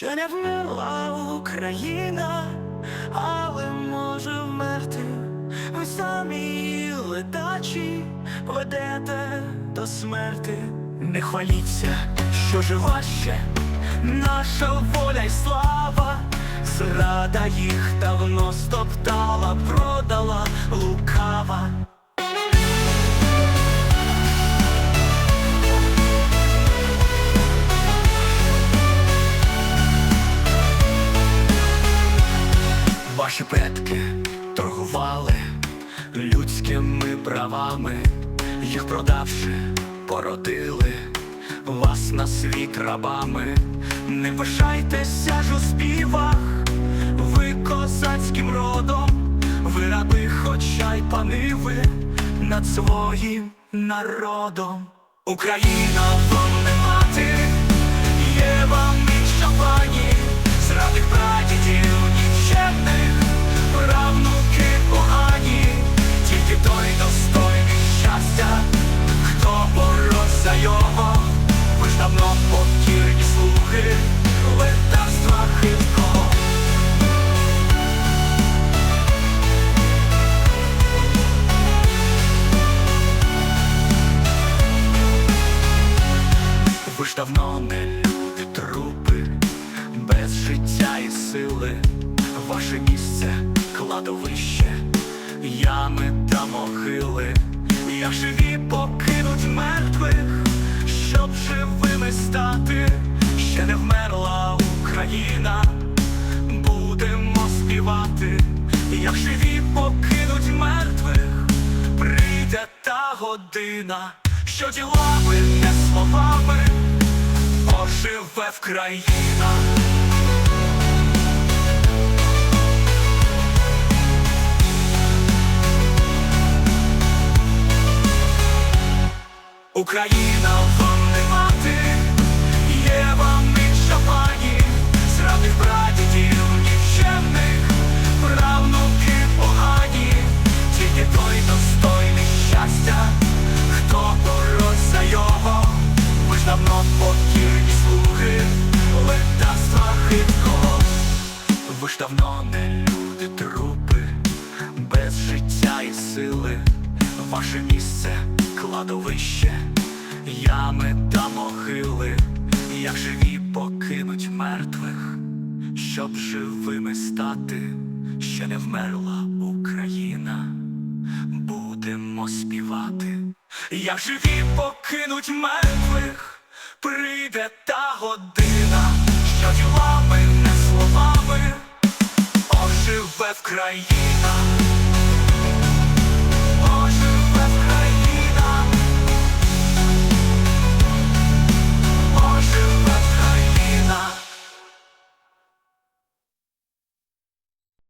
Ще не вмерла Україна, але може вмерти. Ви самі летачі ведете до смерти. Не хваліться, що жива ще наша воля й слава. Зрада їх давно стоптала, Ваші предки торгували людськими правами, їх продавши, породили вас на світ рабами. Не пишайтеся ж у співах, ви козацьким родом, ви раби, хоча й пани ви над своїм народом. Україна вам не мати, є вам інша пані, зрадих прадідів Ви давно не люди трупи, без життя і сили, ваше місце кладовище, ями та могили, як живі покинуть мертвих, щоб живими стати, ще не вмерла Україна, будемо співати, як живі покинуть мертвих, прийде та година, що ділами не словами оживе в країна. Україна вам не мати, є вам інша пані, зрадних прадідів давно не люди трупи, без життя і сили, ваше місце кладовище, ями та могили, як живі покинуть мертвих, щоб живими стати, ще не вмерла Україна, будемо співати, як живі покинуть мертвих, прийде та година, оживе в країна.